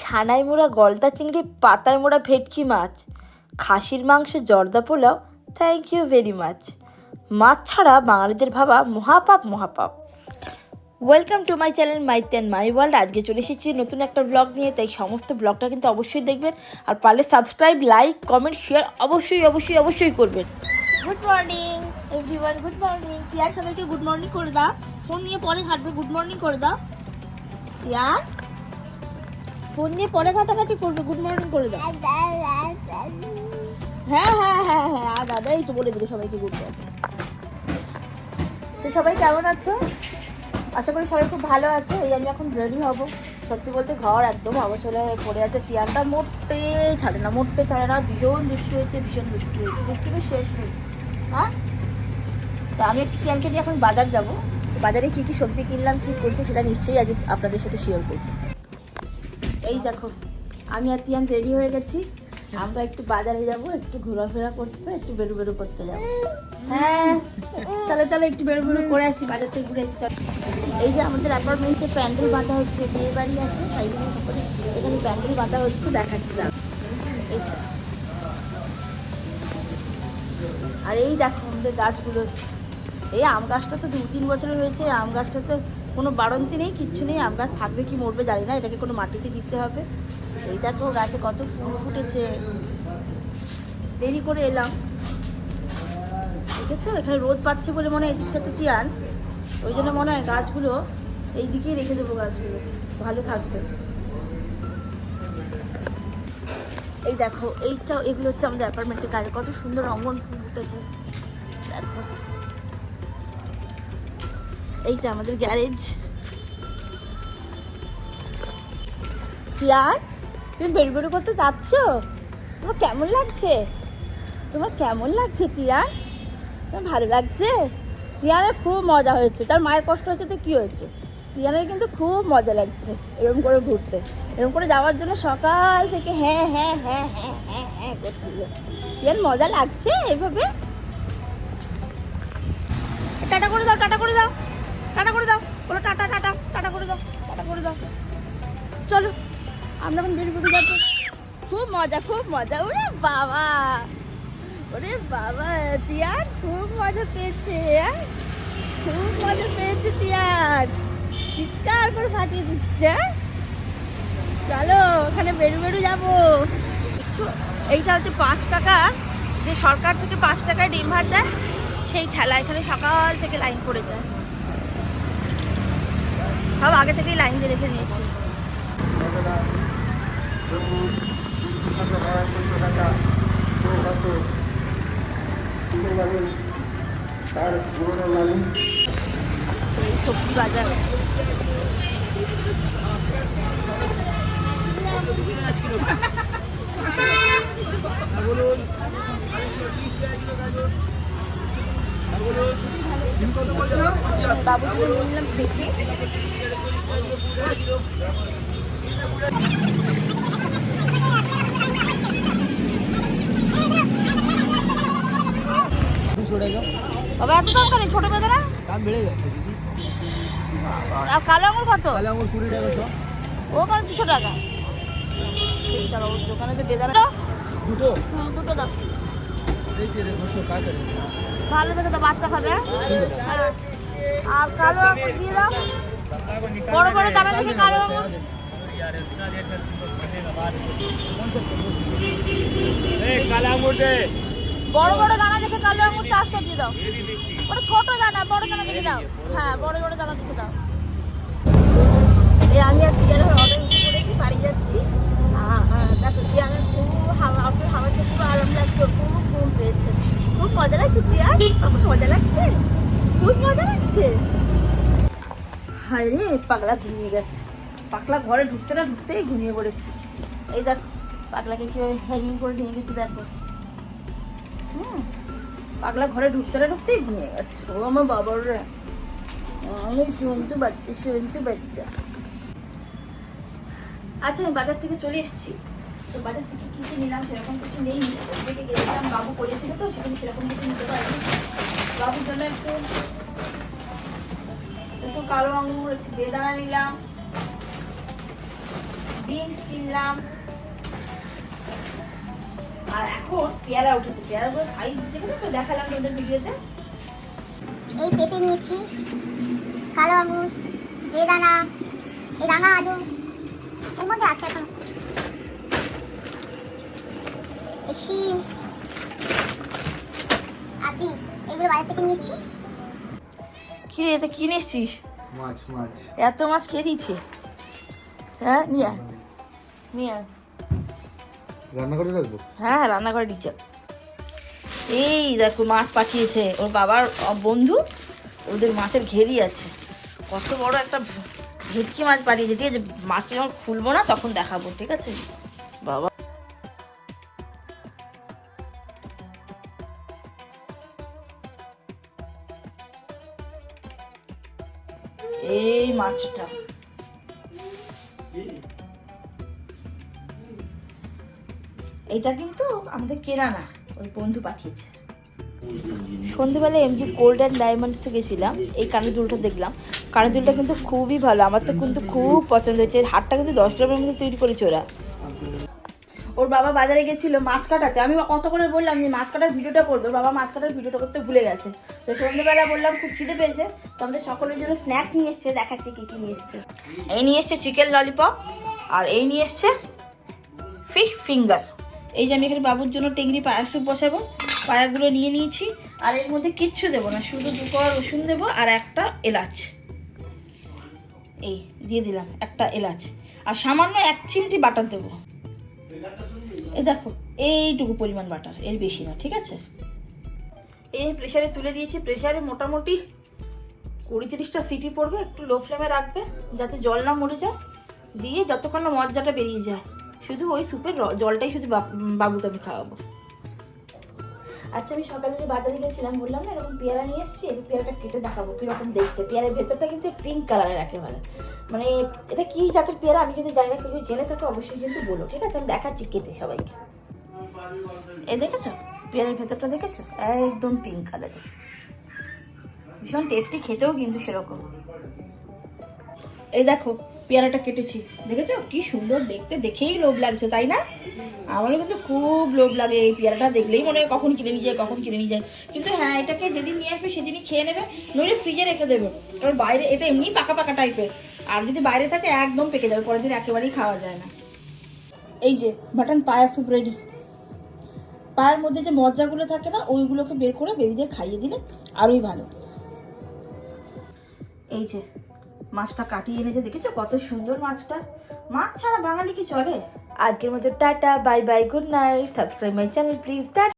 ছানায় মোড়া গলদা চিংড়ি পাতায় মোড়া ভেটকি মাছ। খাসির মাংস, জর্দা পোলাও থ্যাংক ইউ ভেরি মাচ মাছ ছাড়া বাঙালিদের ভাবা মহাপাপ মহাপাপ। Welcome to my channel my ten my world আজকে চলে এসেছি নতুন একটা ব্লগ নিয়ে, তাই সমস্ত ব্লগটা কিন্তু অবশ্যই দেখবেন। আর পারলে সাবস্ক্রাইব লাইক কমেন্ট শেয়ার অবশ্যই অবশ্যই অবশ্যই করবেন। Good morning everyone good morning dear সবাইকে গুড মর্নিং করে দাও। ফোন নিয়ে পরে হাঁটবে গুড মর্নিং করে দাও। টিয়ার? ফোন নিয়ে পরে ঘাটাঘাটি করবে গুড মর্নিং করে দাও। হ্যাঁ হ্যাঁ হ্যাঁ হ্যাঁ আর দাদা, এই তো বলে দিলে সবাইকে গুড মর্নিং তো সবাই কেমন আছো? আশা করি সবাই খুব ভালো আছে। এই আমি এখন রেডি হব। সত্যি বলতে ঘর একদম অবসরে পড়ে আছে। টিয়ানটা মোটে ছাড়ে না, মোটে ছাড়ে না, ভীষণ দুষ্টু হয়েছে, ভীষণ দুষ্টু হয়েছে। দুষ্টুটির শেষ নেই। হ্যাঁ? তো আমি একটু টিয়ানকে নিয়ে এখন বাজার যাব। বাজারে কী কী সবজি কিনলাম, কী করছি সেটা নিশ্চয়ই আজ আপনাদের সাথে শেয়ার করব। এই দেখো, আমি আর টিয়ান রেডি হয়ে গেছি। আমরা একটু বাজারে যাব, একটু ঘোরাফেরা করতে, একটু বেরু বেরু করতে যাব। হ্যাঁ চলো চলো, একটু বেরু বেরু করে আসি, বাজার থেকে ঘুরে আসি এই যে আমাদের অ্যাপার্টমেন্টে প্যান্ডেল বাঁধা হচ্ছে বিয়ে বাড়ি আছে, তাই জন্য এখানে প্যান্ডেল বাঁধা হচ্ছে, দেখাচ্ছি আর এই দেখো আমাদের গাছগুলো। এই আম গাছটা তো দু তিন বছরের হয়েছে আম গাছটাতে কোনো বাড়ন্তি নেই, কিচ্ছু নেই, আম গাছ থাকবে কি মরবে জানি না, এটাকে কোনো মাটিতে দিতে হবে। এই দেখো গাছে কত ফুল ফুটেছে। দেরি করে এলাম। দেখেছ? এখানে রোদ পাচ্ছে বলে মনে হয় এদিকটাতে তিয়ান ওই জন্য মনে হয় গাছগুলো এই দিকেই রেখে দেবো গাছগুলো। ভালো থাকবে। এই দেখো, এইটা, এগুলো হচ্ছে আমাদের অ্যাপার্টমেন্টের গায়ে কত সুন্দর অঙ্গন ফুল ফুটেছে। দেখো। এইটা আমাদের গ্যারেজ। তিয়ার তুমি বেরু বেরু করতে যাচ্ছ? তোমার কেমন লাগছে? তোমার কেমন লাগছে তিয়ার তোমার ভালো লাগছে? তিয়ানের খুব মজা হয়েছে। তার মায়ের কষ্ট হয়েছে তো কী হয়েছে? তিয়ানের কিন্তু খুব মজা লাগছে এরকম করে ঘুরতে। এরকম করে যাওয়ার জন্য সকাল থেকে হ্যাঁ হ্যাঁ হ্যাঁ হ্যাঁ হ্যাঁ হ্যাঁ করছিল। তিয়ার মজা লাগছে এইভাবে টাটা করে দাও, টাটা করে দাও। টাটা করে দাও। বলো, টাটা টাটা টাটা করে দাও, টাটা করে দাও। চলো, আমরা এখন বেরিয়ে যাব খুব মজা খুব মজা। ওরে বাবা ওরে বাবা তিয়ার খুব মজা পেয়েছে হ্যাঁ? খুব মজা পেয়েছে তিয়ার চিৎকার করে ফাটিয়ে দিচ্ছে হ্যাঁ? চলো, ওখানে বেরু বেরু যাব। দেখছ, এইটা হচ্ছে পাঁচ টাকা। যে সরকার থেকে পাঁচ টাকায় ডিম ভাত দেয়, সেই ঠেলা এখানে সকাল থেকে লাইন পড়ে যায়। সব আগে থেকেই লাইন দিয়ে রেখে দিয়েছি। সবজি বাজার। বাবুকে নিলাম দেখে। বাবা এত দাম কেন ছোট বেদানা দাম বেড়ে গেছে দিদি। আর কালো আঙুর কত? আমার কুড়ি টাকা সব ও মানে দুশো টাকা। দোকানে যে বেদানা দুটো? দুটো টাকা ভালো দেখে তো বাচ্চা খাবে? হ্যাঁ। আর কালো আঙুর দিয়ে দাও। বড় বড় দানা দেখে কালো বড় বড় দানা দেখে কালো আঙুর চারশো দিয়ে দাও। ওটা ছোট দানা বড় দানা দেখে দাও। হ্যাঁ বড় বড় দানা দেখে দাও। এই আমি আর টিয়ার অর্ডার করেছি বাড়ি যাচ্ছি। দেখো টিয়ারের খুব হাওয়া আপনার হাওয়াতে খুব আরাম লাগছে ওর খুব ঘুম পেয়েছে খুব মজা লাগছে টিয়ার খুব মজা লাগছে খুব মজা লাগছে হায় রে পাগলা ঘুমিয়ে গেছে। পাগলা ঘরে ঢুকতে না ঢুকতেই ঘুমিয়ে পড়েছে। এই দেখো, পাগলাকে কীভাবে হ্যাঙ্গিং করে নিয়ে গেছি দেখো। হুম, পাগলা ঘরে ঢুকতে না ঢুকতেই ঘুমিয়ে গেছে। ও আমার বাবার আমি শুনতে বাচ্চা শুনতে বাচ্চা আচ্ছা আমি বাজার থেকে চলে এসেছি। তো বাজার থেকে কী কী নিলাম সেরকম কিছু নেই। গেছিলাম, বাবু করেছিল তো সেখানে সেরকম কিছু নিতে পারিনি। বাবুর জন্য একটু একটু কালো আঙুর একটু বেদানা নিলাম বিনস কিনলাম। আর এখন পেয়ারা উঠেছে। পেয়ারাগুলো সাইজ দেখে তো দেখালাম তোদের ভিডিওতে। এই পেঁপে নিয়েছি কালো আঙুর বেদানা এই রাঙা আলু এর মধ্যে আছে এখন। শিম আর বিনস এগুলো বাজার থেকে কি এটা এসছিস? মাছ মাছ। এত মাছ খেয়ে দিচ্ছে হ্যাঁ নিয়ে। নিয়ে। রান্না করে রাখব? হ্যাঁ রান্না করে দিচ্ছে এই দেখো মাছ পাঠিয়েছে। ওর বাবার বন্ধু ওদের মাছের ঘেরি আছে। কত বড় একটা ভেটকি মাছ পাঠিয়েছে। ঠিক আছে মাছটা যখন খুলবো না তখন দেখাবো ঠিক আছে? বাবা। এই মাছটা। এটা কিন্তু আমাদের কেনা না ওই বন্ধু পাঠিয়েছে। সন্ধেবেলা এমজি গোল্ড অ্যান্ড ডায়মন্ড থেকে গেছিলাম, এই কানের দুলটা দেখলাম। কানের দুলটা কিন্তু খুবই ভালো, আমার তো কিন্তু খুব পছন্দ হয়েছে। এর হাটটা কিন্তু দশ গ্রামের মধ্যে তৈরি করেছে ওরা। ওর বাবা বাজারে গেছিল মাছ কাটাতে। আমি কত করে বললাম যে মাছ কাটার ভিডিওটা করবে? বাবা মাছ কাটার ভিডিওটা করতে ভুলে গেছে। তো সন্ধ্যেবেলা বললাম খুব খিদে পেয়েছে, তো আমাদের সকলের জন্য স্ন্যাক্স নিয়ে এসছে, দেখাচ্ছি কী কী নিয়ে এসছে। এই নিয়ে এসছে চিকেন ললিপপ আর এই নিয়ে এসছে ফিশ ফিঙ্গার এই যে আমি এখানে বাবুর জন্য টেংরি পায়া বসাবো, পায়াগুলো নিয়ে নিয়েছি, আর এর মধ্যে কিচ্ছু দেবো না, শুধু দু রসুন দেবো আর একটা এলাচ। এই দিয়ে দিলাম, একটা এলাচ। আর সামান্য এক চিমটি বাটার দেবো। এই দেখো, এইটুকু পরিমাণ বাটার এর বেশি না, ঠিক আছে? এই প্রেশারে তুলে দিয়েছি প্রেশারে মোটামুটি কুড়ি তিরিশটা সিটি পড়বে, একটু লো ফ্লেমে রাখবে, যাতে জল না মরে যায়, দিয়ে যতক্ষণ না মজ্জাটা বেরিয়ে যায়, শুধু ওই স্যুপের জলটাই শুধু বাব- বাবুকে আমি খাওয়াবো। আচ্ছা আমি সকালে যে বাজারে গেছিলাম, বললাম না, এরকম পেয়ারা নিয়ে এসেছি, এই পেয়ারাটা কেটে দেখাবো কীরকম দেখতে। পেয়ারের ভেতরটা কিন্তু পিঙ্ক কালারের একেবারে। মানে এটা কি জাতের পেয়ারা? আমি কিন্তু জানি না যদি জেনে থাকে, অবশ্যই কিন্তু বলো, ঠিক আছে? আমি দেখাচ্ছি কেটে সবাইকে। এই দেখেছ? পেয়ারের ভেতরটা দেখেছ? একদম পিঙ্ক কালারের ভীষণ টেস্টি খেতেও কিন্তু সেরকম। এই দেখো পেয়ারাটা কেটেছি। দেখেছ? কি সুন্দর দেখতে, দেখেই লোভ লাগছে, তাই না? আমারও কিন্তু খুব লোভ লাগে এই পেয়ারাটা, দেখলেই মনে হয় কখন কিনে নিয়ে যায়, কখন কিনে নিয়ে যায়। কিন্তু হ্যাঁ এটাকে যেদিন নিয়ে আসবে, সেদিনই খেয়ে নেবে, নইলে ফ্রিজে রেখে দেবে। কারণ বাইরে, এটা এমনি পাকা পাকা টাইপের আর যদি বাইরে থাকে, একদম পেকে যাবে, পরের দিন একেবারেই খাওয়া যায় না। এই যে বাটন পায়া স্যুপ রেডি পায়ের মধ্যে যে মজ্জাগুলো থাকে না, ওইগুলোকে বের করে বেবিদের খাইয়ে দিলে আরোই ভালো। এই যে মাছটা কাটিয়ে এনেছে, দেখেছ? কত সুন্দর মাছটা। মাছ ছাড়া বাঙালি কি চলে? আজকের মতো tata, bye bye good night subscribe my channel please tata.